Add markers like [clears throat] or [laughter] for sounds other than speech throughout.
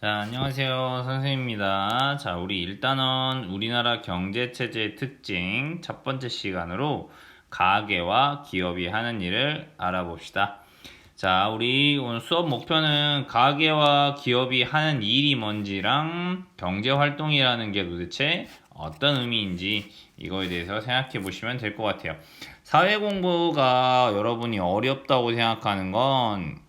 자, 안녕하세요. 선생님입니다. 자, 우리 일단은 우리나라 경제체제의 특징 첫 번째 시간으로 가계와 기업이 하는 일을 알아봅시다. 자, 우리 오늘 수업 목표는 가계와 기업이 하는 일이 뭔지랑 경제활동이라는 게 도대체 어떤 의미인지 이거에 대해서 생각해 보시면 될 것 같아요. 사회 공부가 여러분이 어렵다고 생각하는 건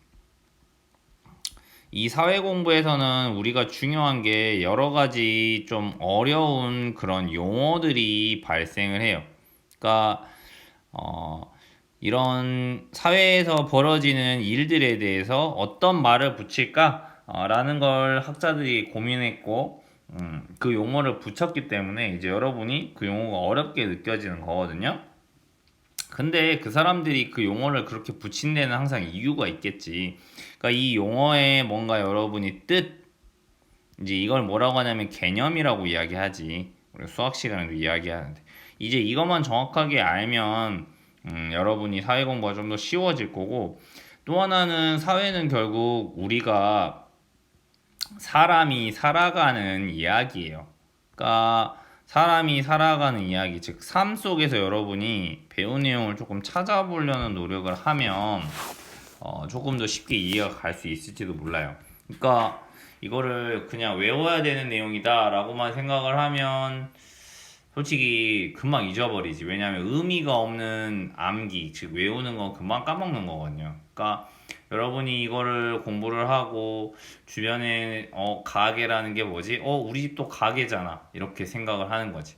이 사회 공부에서는 우리가 중요한 게 여러 가지 좀 어려운 그런 용어들이 발생을 해요. 그러니까 어, 이런 사회에서 벌어지는 일들에 대해서 어떤 말을 붙일까라는 걸 학자들이 고민했고 음, 그 용어를 붙였기 때문에 이제 여러분이 그 용어가 어렵게 느껴지는 거거든요. 근데 그 사람들이 그 용어를 그렇게 붙인 데는 항상 이유가 있겠지. 그러니까 이 용어에 뭔가 여러분이 뜻, 이제 이걸 뭐라고 하냐면 개념이라고 이야기하지. 우리 수학 시간에도 이야기하는데. 이제 이것만 정확하게 알면, 음, 여러분이 사회 공부가 좀 더 쉬워질 거고, 또 하나는 사회는 결국 우리가 사람이 살아가는 이야기예요. 그러니까 사람이 살아가는 이야기, 즉, 삶 속에서 여러분이 배운 내용을 조금 찾아보려는 노력을 하면, 어, 조금 더 쉽게 이해가 갈 수 있을지도 몰라요. 그러니까, 이거를 그냥 외워야 되는 내용이다라고만 생각을 하면, 솔직히 금방 잊어버리지. 왜냐하면 의미가 없는 암기, 즉, 외우는 건 금방 까먹는 거거든요. 그러니까, 여러분이 이거를 공부를 하고 주변에 어 가게라는 게 뭐지? 어 우리 집도 가게잖아. 이렇게 생각을 하는 거지.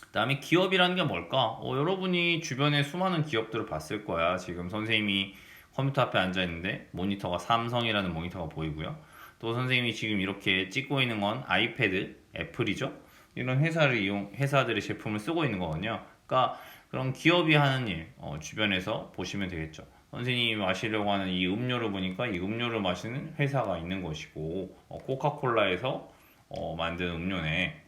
그다음에 기업이라는 게 뭘까? 어 여러분이 주변에 수많은 기업들을 봤을 거야. 지금 선생님이 컴퓨터 앞에 앉아 있는데 모니터가 삼성이라는 모니터가 보이고요. 또 선생님이 지금 이렇게 찍고 있는 건 아이패드, 애플이죠. 이런 회사를 이용 회사들의 제품을 쓰고 있는 거거든요. 그러니까 그런 기업이 하는 일 어, 주변에서 보시면 되겠죠. 선생님이 마시려고 하는 이 음료를 보니까 이 음료를 마시는 회사가 있는 것이고 어, 코카콜라에서 어, 만든 음료네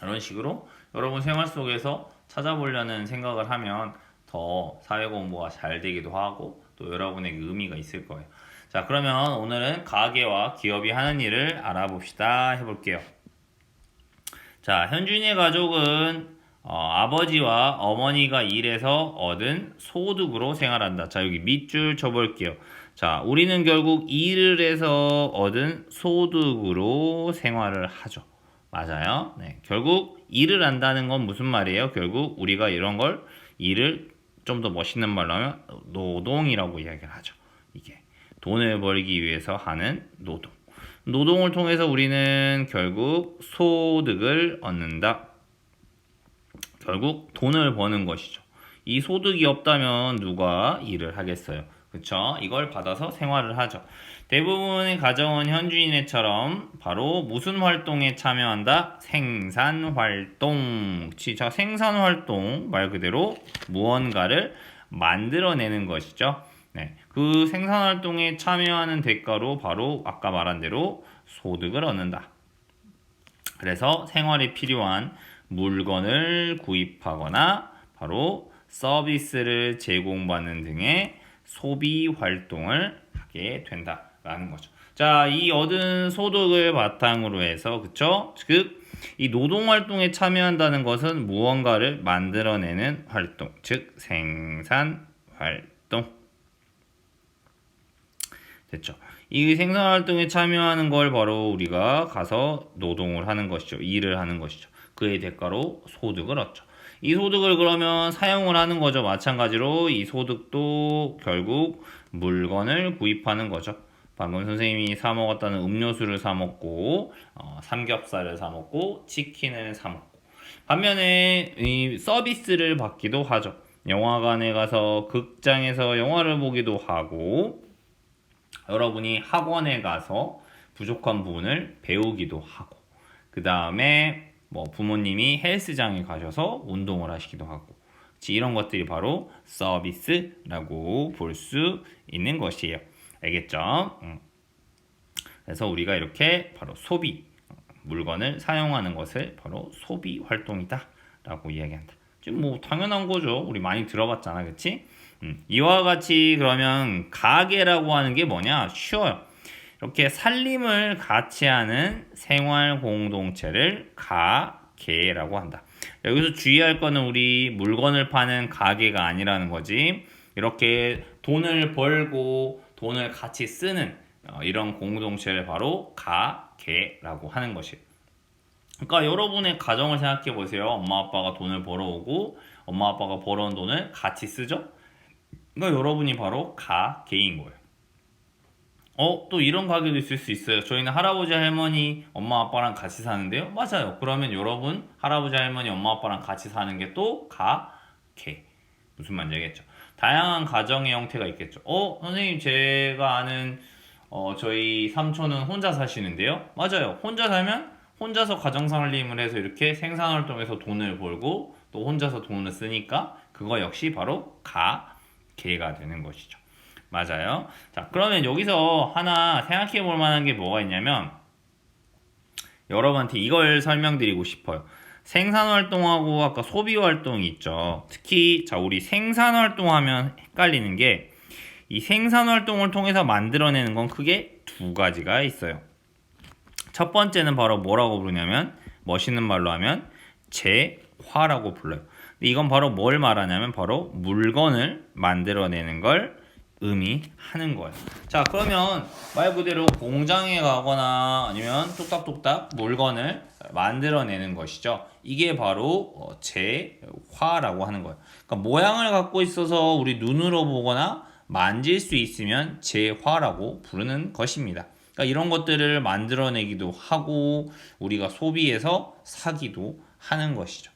이런 식으로 여러분 생활 속에서 찾아보려는 생각을 하면 더 사회 공부가 잘 되기도 하고 또 여러분에게 의미가 있을 거예요. 자 그러면 오늘은 가게와 기업이 하는 일을 알아봅시다 해볼게요. 자 현준이의 가족은 어, 아버지와 어머니가 일해서 얻은 소득으로 생활한다. 자, 여기 밑줄 쳐볼게요. 자, 우리는 결국 일을 해서 얻은 소득으로 생활을 하죠. 맞아요. 네. 결국 일을 한다는 건 무슨 말이에요? 결국 우리가 이런 걸 일을 좀 더 멋있는 말로 하면 노동이라고 이야기를 하죠. 이게 돈을 벌기 위해서 하는 노동. 노동을 통해서 우리는 결국 소득을 얻는다. 결국 돈을 버는 것이죠. 이 소득이 없다면 누가 일을 하겠어요. 그쵸? 이걸 받아서 생활을 하죠. 대부분의 가정은 현주인네처럼 바로 무슨 활동에 참여한다? 생산 활동. 자, 생산 활동 말 그대로 무언가를 만들어내는 것이죠. 네. 그 생산 활동에 참여하는 대가로 바로 아까 말한 대로 소득을 얻는다. 그래서 생활에 필요한 물건을 구입하거나 바로 서비스를 제공받는 등의 소비 활동을 하게 된다라는 거죠. 자, 이 얻은 소득을 바탕으로 해서 그쵸? 즉, 이 노동 활동에 참여한다는 것은 무언가를 만들어내는 활동, 즉 생산 활동. 됐죠? 이 생산 활동에 참여하는 걸 바로 우리가 가서 노동을 하는 것이죠. 일을 하는 것이죠. 그의 대가로 소득을 얻죠. 이 소득을 그러면 사용을 하는 거죠. 마찬가지로 이 소득도 결국 물건을 구입하는 거죠. 방금 선생님이 사 먹었다는 음료수를 사 먹고 어, 삼겹살을 사 먹고 치킨을 사 먹고 반면에 이 서비스를 받기도 하죠. 영화관에 가서 극장에서 영화를 보기도 하고 여러분이 학원에 가서 부족한 부분을 배우기도 하고 그 다음에 뭐 부모님이 헬스장에 가셔서 운동을 하시기도 하고 이런 것들이 바로 서비스라고 볼 수 있는 것이에요. 알겠죠? 음. 그래서 우리가 이렇게 바로 소비 물건을 사용하는 것을 바로 소비 활동이다라고 이야기한다. 지금 뭐 당연한 거죠. 우리 많이 들어봤잖아, 그렇지? 음. 이와 같이 그러면 가게라고 하는 게 뭐냐? 쉬워요. 이렇게 살림을 같이 하는 생활 공동체를 가게라고 한다. 여기서 주의할 거는 우리 물건을 파는 가게가 아니라는 거지. 이렇게 돈을 벌고 돈을 같이 쓰는 어, 이런 공동체를 바로 가게라고 하는 것이에요. 그러니까 여러분의 가정을 생각해 보세요. 엄마 아빠가 돈을 벌어오고 엄마 아빠가 벌어온 돈을 같이 쓰죠. 그러니까 여러분이 바로 가게인 거예요. 어, 또 이런 가게도 있을 수 있어요. 저희는 할아버지 할머니 엄마 아빠랑 같이 사는데요. 맞아요. 그러면 여러분 할아버지 할머니 엄마 아빠랑 같이 사는 게 또 가게. 무슨 말인지 알겠죠? 다양한 가정의 형태가 있겠죠. 어, 선생님 제가 아는 어, 저희 삼촌은 혼자 사시는데요. 맞아요. 혼자 살면 혼자서 가정살림을 해서 이렇게 생산활동에서 돈을 벌고 또 혼자서 돈을 쓰니까 그거 역시 바로 가계가 되는 것이죠. 맞아요. 자, 그러면 여기서 하나 생각해 볼 만한 게 뭐가 있냐면 여러분한테 이걸 설명드리고 싶어요. 생산 활동하고 아까 소비 활동이 있죠. 특히 자, 우리 생산 활동하면 헷갈리는 게 이 생산 활동을 통해서 만들어내는 건 크게 두 가지가 있어요. 첫 번째는 바로 뭐라고 부르냐면 멋있는 말로 하면 재화라고 불러요. 이건 바로 뭘 말하냐면 바로 물건을 만들어내는 걸 의미하는 거예요. 자, 그러면 말 그대로 공장에 가거나 아니면 뚝딱뚝딱 물건을 만들어내는 것이죠. 이게 바로 어, 재화라고 하는 거예요. 그러니까 모양을 갖고 있어서 우리 눈으로 보거나 만질 수 있으면 재화라고 부르는 것입니다. 그러니까 이런 것들을 만들어내기도 하고 우리가 소비해서 사기도 하는 것이죠.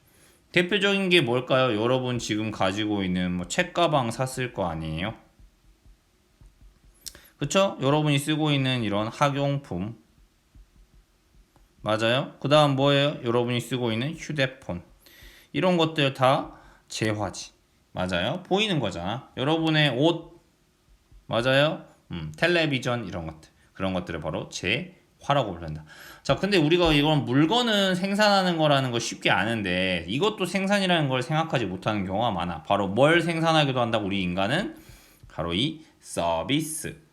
대표적인 게 뭘까요? 여러분 지금 가지고 있는 뭐 책가방 샀을 거 아니에요? 그쵸? 여러분이 쓰고 있는 이런 학용품 맞아요? 그 다음 뭐예요? 여러분이 쓰고 있는 휴대폰 이런 것들 다 재화지 맞아요? 보이는 거잖아 여러분의 옷 맞아요? 음, 텔레비전 이런 것들 그런 것들을 바로 재화라고 부른다 자 근데 우리가 이런 물건은 생산하는 거라는 거 쉽게 아는데 이것도 생산이라는 걸 생각하지 못하는 경우가 많아 바로 뭘 생산하기도 한다고 우리 인간은 바로 이 서비스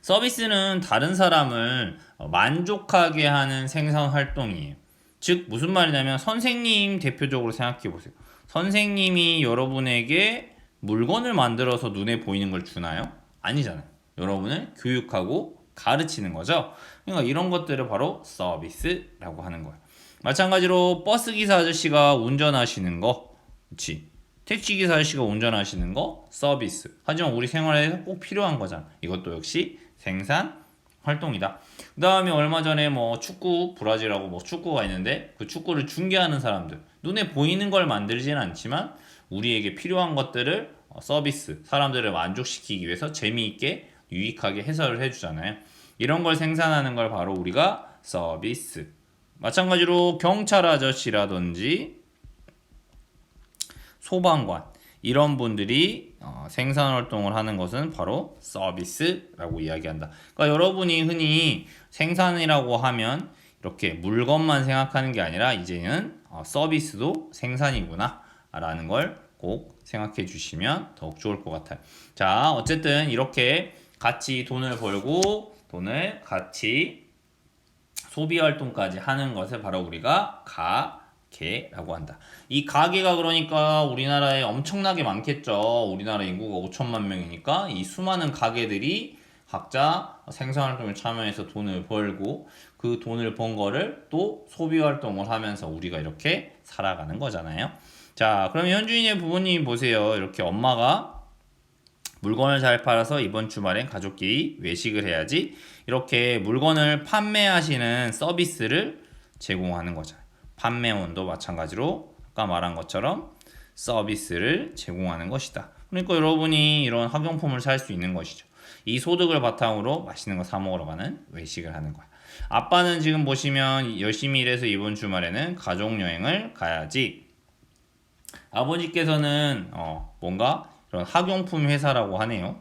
서비스는 다른 사람을 만족하게 하는 생산 활동이에요. 즉 무슨 말이냐면 선생님 대표적으로 생각해 보세요. 선생님이 여러분에게 물건을 만들어서 눈에 보이는 걸 주나요? 아니잖아요. 여러분을 교육하고 가르치는 거죠. 그러니까 이런 것들을 바로 서비스라고 하는 거예요. 마찬가지로 버스 기사 아저씨가 운전하시는 거, 그렇지? 택시 기사 아저씨가 운전하시는 거 서비스. 하지만 우리 생활에서 꼭 필요한 거잖아. 이것도 역시 생산 활동이다. 그 다음에 얼마 전에 뭐 축구 브라질하고 뭐 축구가 있는데 그 축구를 중계하는 사람들 눈에 보이는 걸 만들지는 않지만 우리에게 필요한 것들을 어, 서비스 사람들을 만족시키기 위해서 재미있게 유익하게 해설을 해주잖아요. 이런 걸 생산하는 걸 바로 우리가 서비스. 마찬가지로 경찰 아저씨라든지 소방관 이런 분들이 어, 생산 활동을 하는 것은 바로 서비스라고 이야기한다. 그러니까 여러분이 흔히 생산이라고 하면 이렇게 물건만 생각하는 게 아니라 이제는 어, 서비스도 생산이구나 라는 걸 꼭 생각해 주시면 더욱 좋을 것 같아요. 자, 어쨌든 이렇게 같이 돈을 벌고 돈을 같이 소비 활동까지 하는 것을 바로 우리가 가 가게라고 한다. 이 가게가 그러니까 우리나라에 엄청나게 많겠죠. 우리나라 인구가 5천만 명이니까 이 수많은 가게들이 각자 생산활동에 참여해서 돈을 벌고 그 돈을 번 거를 또 소비 활동을 하면서 우리가 이렇게 살아가는 거잖아요. 자, 그럼 현주인의 부모님 보세요. 이렇게 엄마가 물건을 잘 팔아서 이번 주말엔 가족끼리 외식을 해야지. 이렇게 물건을 판매하시는 서비스를 제공하는 거죠. 판매원도 마찬가지로 아까 말한 것처럼 서비스를 제공하는 것이다. 그러니까 여러분이 이런 학용품을 살 수 있는 것이죠. 이 소득을 바탕으로 맛있는 거 사 먹으러 가는 외식을 하는 거야. 아빠는 지금 보시면 열심히 일해서 이번 주말에는 가족 여행을 가야지. 아버지께서는 어, 뭔가 이런 학용품 회사라고 하네요.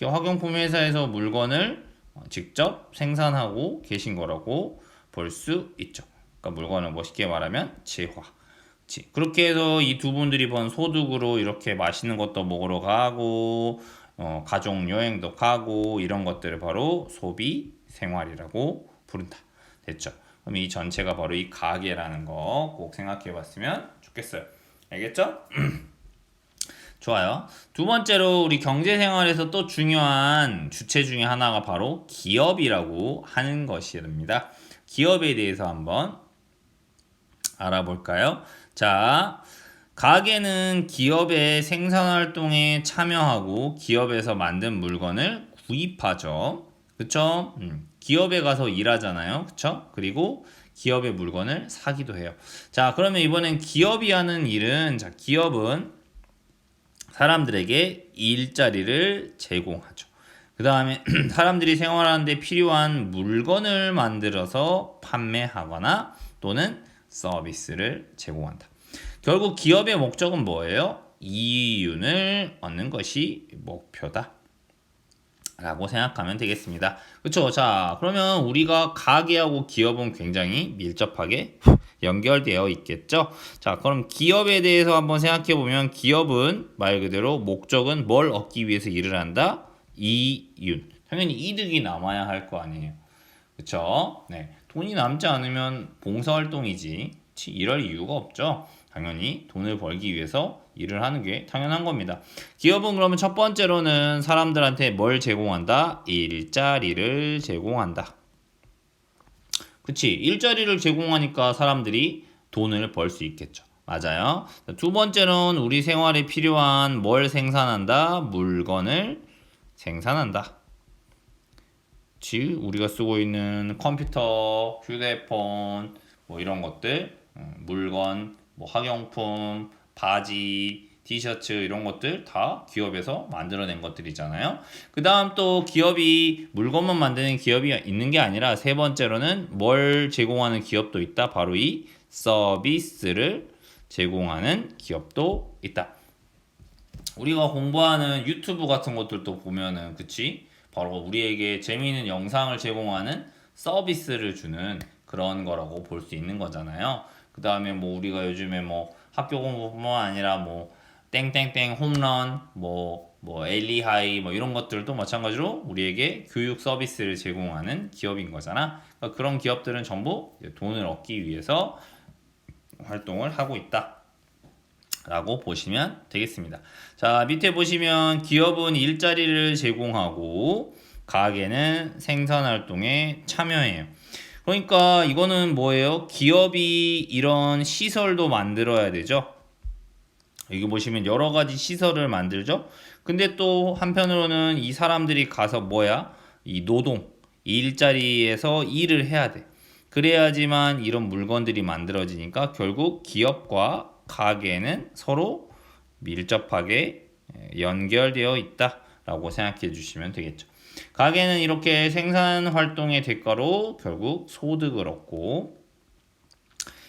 학용품 회사에서 물건을 어, 직접 생산하고 계신 거라고 볼 수 있죠. 그러니까 물건을 멋있게 말하면 재화. 그렇게 해서 이 두 분들이 번 소득으로 이렇게 맛있는 것도 먹으러 가고 어, 가족 여행도 가고 이런 것들을 바로 소비 생활이라고 부른다. 됐죠? 그럼 이 전체가 바로 이 가계라는 거 꼭 생각해 봤으면 좋겠어요. 알겠죠? [clears throat] 좋아요. 두 번째로 우리 경제 생활에서 또 중요한 주체 중에 하나가 바로 기업이라고 하는 것입니다. 기업에 대해서 한번 알아볼까요? 자, 가게는 기업의 생산 활동에 참여하고 기업에서 만든 물건을 구입하죠. 그쵸? 음, 기업에 가서 일하잖아요. 그쵸? 그리고 기업의 물건을 사기도 해요. 자, 그러면 이번엔 기업이 하는 일은, 자, 기업은 사람들에게 일자리를 제공하죠. 그 다음에 [clears throat] 사람들이 생활하는데 필요한 물건을 만들어서 판매하거나 또는 서비스를 제공한다. 결국 기업의 목적은 뭐예요? 이윤을 얻는 것이 목표다. 라고 생각하면 되겠습니다. 그렇죠? 자, 그러면 우리가 가게하고 기업은 굉장히 밀접하게 연결되어 있겠죠? 자, 그럼 기업에 대해서 한번 생각해 보면 기업은 말 그대로 목적은 뭘 얻기 위해서 일을 한다? 이윤. 당연히 이득이 남아야 할 거 아니에요. 그렇죠? 네. 돈이 남지 않으면 봉사활동이지. 이럴 이유가 없죠. 당연히 돈을 벌기 위해서 일을 하는 게 당연한 겁니다. 기업은 그러면 첫 번째로는 사람들한테 뭘 제공한다? 일자리를 제공한다. 그치? 일자리를 제공하니까 사람들이 돈을 벌 수 있겠죠. 맞아요. 두 번째는 우리 생활에 필요한 뭘 생산한다? 물건을 생산한다. 즉 우리가 쓰고 있는 컴퓨터, 휴대폰, 뭐 이런 것들, 음, 물건, 뭐 학용품, 바지, 티셔츠 이런 것들 다 기업에서 만들어낸 것들이잖아요. 그 다음 또 기업이 물건만 만드는 기업이 있는 게 아니라 세 번째로는 뭘 제공하는 기업도 있다. 바로 이 서비스를 제공하는 기업도 있다. 우리가 공부하는 유튜브 같은 것들도 보면은 그치? 바로 우리에게 재미있는 영상을 제공하는 서비스를 주는 그런 거라고 볼 수 있는 거잖아요. 그 다음에 뭐 우리가 요즘에 뭐 학교 공부뿐만 아니라 뭐 땡땡땡 홈런 뭐 뭐 엘리하이 뭐 이런 것들도 마찬가지로 우리에게 교육 서비스를 제공하는 기업인 거잖아. 그러니까 그런 기업들은 전부 돈을 얻기 위해서 활동을 하고 있다. 라고 보시면 되겠습니다. 자, 밑에 보시면 기업은 일자리를 제공하고 가게는 생산 활동에 참여해요. 그러니까 이거는 뭐예요? 기업이 이런 시설도 만들어야 되죠. 여기 보시면 여러 가지 시설을 만들죠. 근데 또 한편으로는 이 사람들이 가서 뭐야? 이 노동, 이 일자리에서 일을 해야 돼. 그래야지만 이런 물건들이 만들어지니까 결국 기업과 가게는 서로 밀접하게 연결되어 있다라고 생각해 주시면 되겠죠. 가게는 이렇게 생산 활동의 대가로 결국 소득을 얻고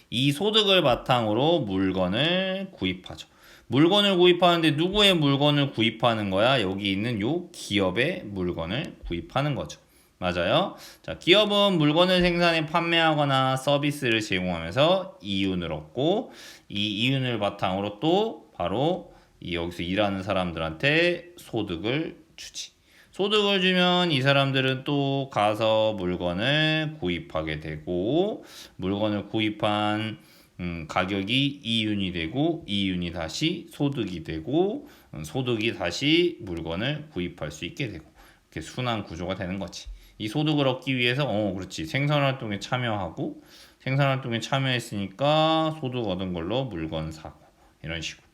이 소득을 바탕으로 물건을 구입하죠. 물건을 구입하는데 누구의 물건을 구입하는 거야? 여기 있는 요 기업의 물건을 구입하는 거죠. 맞아요. 자, 기업은 물건을 생산해 판매하거나 서비스를 제공하면서 이윤을 얻고 이 이윤을 바탕으로 또 바로 이 여기서 일하는 사람들한테 소득을 주지. 소득을 주면 이 사람들은 또 가서 물건을 구입하게 되고 물건을 구입한 음, 가격이 이윤이 되고 이윤이 다시 소득이 되고 음, 소득이 다시 물건을 구입할 수 있게 되고 이렇게 순환 구조가 되는 거지. 이 소득을 얻기 위해서 어 그렇지 생산 활동에 참여하고 생산 활동에 참여했으니까 소득 얻은 걸로 물건 사고 이런 식으로.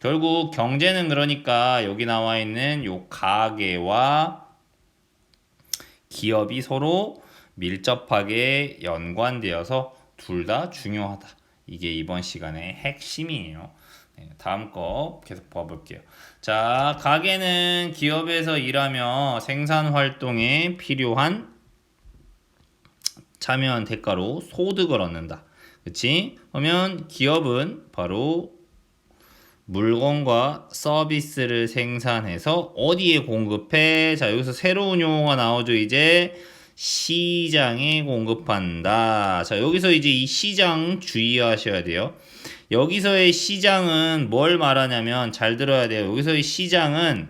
결국 경제는 그러니까 여기 나와 있는 요 가계와 기업이 서로 밀접하게 연관되어서 둘 다 중요하다. 이게 이번 시간의 핵심이에요. 네, 다음 거 계속 봐볼게요. 자, 가게는 기업에서 일하며 생산 활동에 필요한 참여한 대가로 소득을 얻는다. 그치? 그러면 기업은 바로 물건과 서비스를 생산해서 어디에 공급해? 자, 여기서 새로운 용어가 나오죠. 이제 시장에 공급한다. 자, 여기서 이제 이 시장 주의하셔야 돼요. 여기서의 시장은 뭘 말하냐면 잘 들어야 돼요. 여기서의 시장은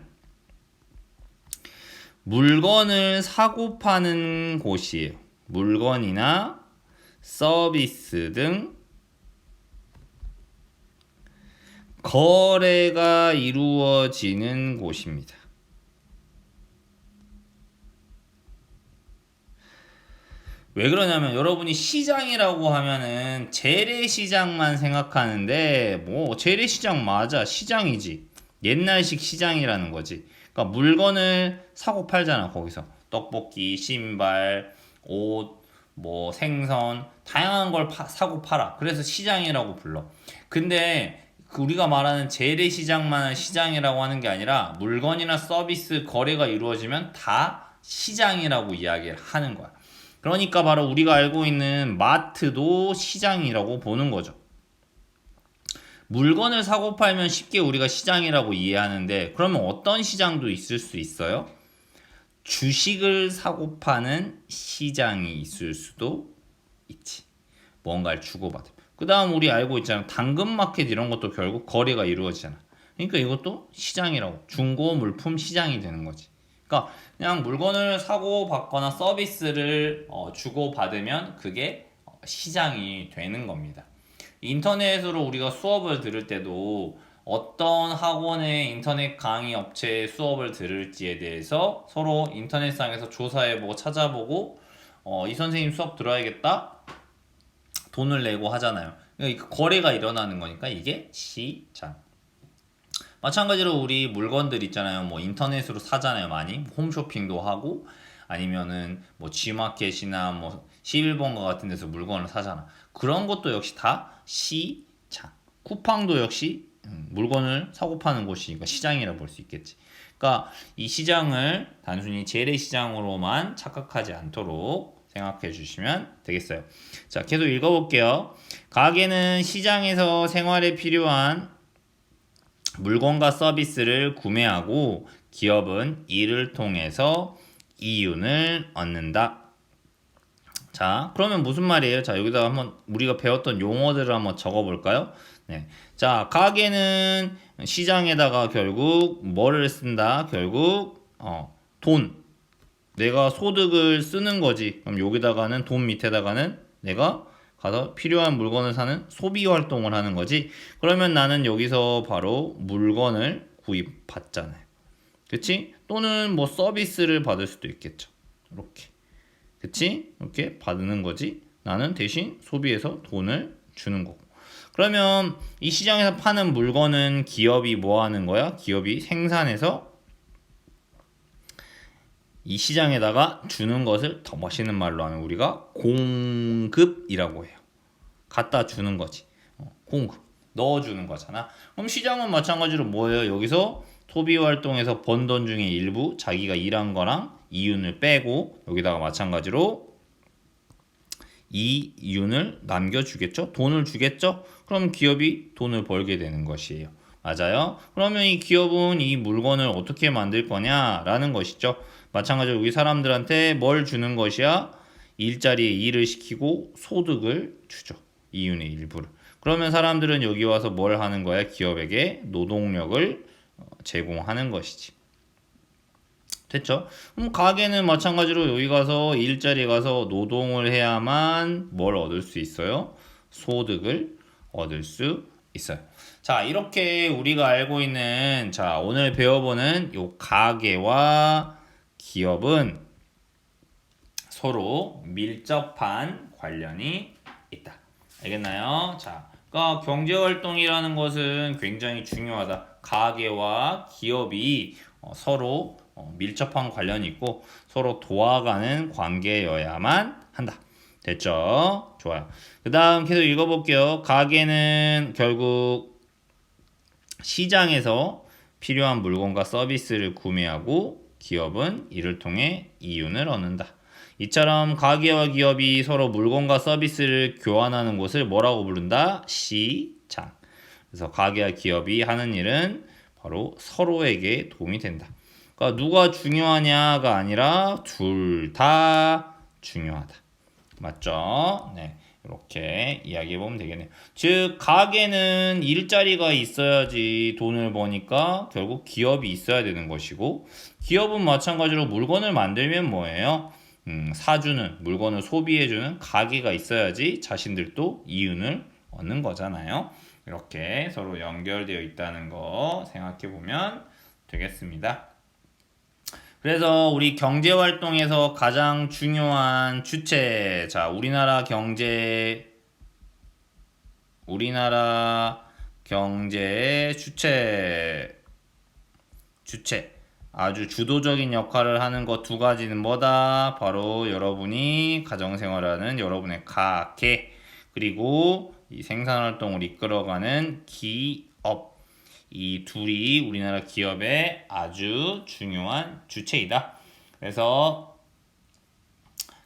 물건을 사고 파는 곳이에요. 물건이나 서비스 등 거래가 이루어지는 곳입니다. 왜 그러냐면 여러분이 시장이라고 하면은 재래시장만 생각하는데 뭐 재래시장 맞아. 시장이지. 옛날식 시장이라는 거지. 그러니까 물건을 사고 팔잖아 거기서. 떡볶이 신발 옷 뭐 생선 다양한 걸 파, 사고 팔아. 그래서 시장이라고 불러. 근데 그 우리가 말하는 재래시장만을 시장이라고 하는 게 아니라 물건이나 서비스 거래가 이루어지면 다 시장이라고 이야기를 하는 거야 그러니까 바로 우리가 알고 있는 마트도 시장이라고 보는 거죠. 물건을 사고 팔면 쉽게 우리가 시장이라고 이해하는데 그러면 어떤 시장도 있을 수 있어요? 주식을 사고 파는 시장이 있을 수도 있지. 뭔가를 주고받으. 그 다음 우리 알고 있잖아. 당근마켓 이런 것도 결국 거래가 이루어지잖아. 그러니까 이것도 시장이라고. 중고 물품 시장이 되는 거지. 그러니까 그냥 물건을 사고 받거나 서비스를 어, 주고 받으면 그게 시장이 되는 겁니다. 인터넷으로 우리가 수업을 들을 때도 어떤 학원의 인터넷 강의 업체 수업을 들을지에 대해서 서로 인터넷상에서 조사해보고 찾아보고 어, 이 선생님 수업 들어야겠다 돈을 내고 하잖아요. 그러니까 거래가 일어나는 거니까 이게 시장. 마찬가지로 우리 물건들 있잖아요. 뭐 인터넷으로 사잖아요, 많이. 홈쇼핑도 하고 아니면은 뭐 G마켓이나 뭐 11번가 같은 데서 물건을 사잖아. 그런 것도 역시 다 시장. 쿠팡도 역시 음, 물건을 사고 파는 곳이니까 시장이라 볼 수 있겠지. 그러니까 이 시장을 단순히 재래시장으로만 착각하지 않도록 생각해 주시면 되겠어요. 자, 계속 읽어볼게요. 가게는 시장에서 생활에 필요한 물건과 서비스를 구매하고 기업은 이를 통해서 이윤을 얻는다. 자, 그러면 무슨 말이에요? 자, 여기다 한번 우리가 배웠던 용어들을 한번 적어 볼까요? 네. 자, 가게는 시장에다가 결국 뭐를 쓴다? 결국 어, 돈. 내가 소득을 쓰는 거지. 그럼 여기다가는 돈 밑에다가는 내가 가서 필요한 물건을 사는 소비 활동을 하는 거지. 그러면 나는 여기서 바로 물건을 구입받잖아요. 그치? 또는 뭐 서비스를 받을 수도 있겠죠. 이렇게. 그치? 이렇게 받는 거지. 나는 대신 소비해서 돈을 주는 거고. 그러면 이 시장에서 파는 물건은 기업이 뭐 하는 거야? 기업이 생산해서 이 시장에다가 주는 것을 더 멋있는 말로 하면 우리가 공급이라고 해요. 갖다 주는 거지. 어, 공급. 넣어주는 거잖아. 그럼 시장은 마찬가지로 뭐예요? 여기서 소비 활동에서 번 돈 중에 일부 자기가 일한 거랑 이윤을 빼고 여기다가 마찬가지로 이 이윤을 남겨주겠죠? 돈을 주겠죠? 그럼 기업이 돈을 벌게 되는 것이에요. 맞아요? 그러면 이 기업은 이 물건을 어떻게 만들 거냐라는 것이죠. 마찬가지로 우리 사람들한테 뭘 주는 것이야? 일자리에 일을 시키고 소득을 주죠. 이윤의 일부를. 그러면 사람들은 여기 와서 뭘 하는 거야? 기업에게 노동력을 어, 제공하는 것이지. 됐죠? 그럼 가게는 마찬가지로 여기 가서 일자리 가서 노동을 해야만 뭘 얻을 수 있어요? 소득을 얻을 수 있어요. 자, 이렇게 우리가 알고 있는 자, 오늘 배워보는 요 가게와 기업은 서로 밀접한 관련이 있다. 알겠나요? 자, 그러니까 경제 활동이라는 것은 굉장히 중요하다. 가게와 기업이 어, 서로 어, 밀접한 관련이 있고 서로 도와가는 관계여야만 한다. 됐죠? 좋아요. 그 다음 계속 읽어볼게요. 가게는 결국 시장에서 필요한 물건과 서비스를 구매하고 기업은 이를 통해 이윤을 얻는다. 이처럼 가게와 기업이 서로 물건과 서비스를 교환하는 곳을 뭐라고 부른다? 시장. 그래서 가게와 기업이 하는 일은 바로 서로에게 도움이 된다. 그러니까 누가 중요하냐가 아니라 둘 다 중요하다. 맞죠? 네. 이렇게 이야기해 보면 되겠네요. 즉 가게는 일자리가 있어야지 돈을 버니까 결국 기업이 있어야 되는 것이고 기업은 마찬가지로 물건을 만들면 뭐예요? 음, 사주는 물건을 소비해주는 가게가 있어야지 자신들도 이윤을 얻는 거잖아요. 이렇게 서로 연결되어 있다는 거 생각해 보면 되겠습니다. 그래서 우리 경제 활동에서 가장 중요한 주체, 자, 우리나라 경제, 우리나라 경제의 주체, 주체, 아주 주도적인 역할을 하는 것 두 가지는 뭐다? 바로 여러분이 가정생활하는 여러분의 가계, 그리고 이 생산활동을 이끌어가는 기업, 이 둘이 우리나라 기업의 아주 중요한 주체이다. 그래서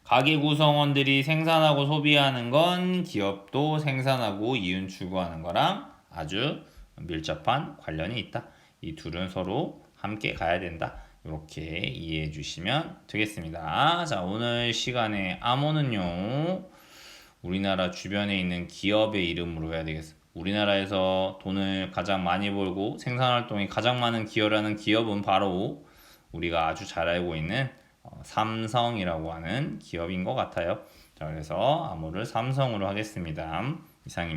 가계 구성원들이 생산하고 소비하는 건 기업도 생산하고 이윤 추구하는 거랑 아주 밀접한 관련이 있다. 이 둘은 서로 함께 가야 된다. 이렇게 이해해 주시면 되겠습니다. 자, 오늘 시간에 암호는요. 우리나라 주변에 있는 기업의 이름으로 해야 되겠습니다. 우리나라에서 돈을 가장 많이 벌고 생산 활동이 가장 많은 기여라는 기업은 바로 우리가 아주 잘 알고 있는 어, 삼성이라고 하는 기업인 것 같아요. 자, 그래서 암호를 삼성으로 하겠습니다. 이상입니다.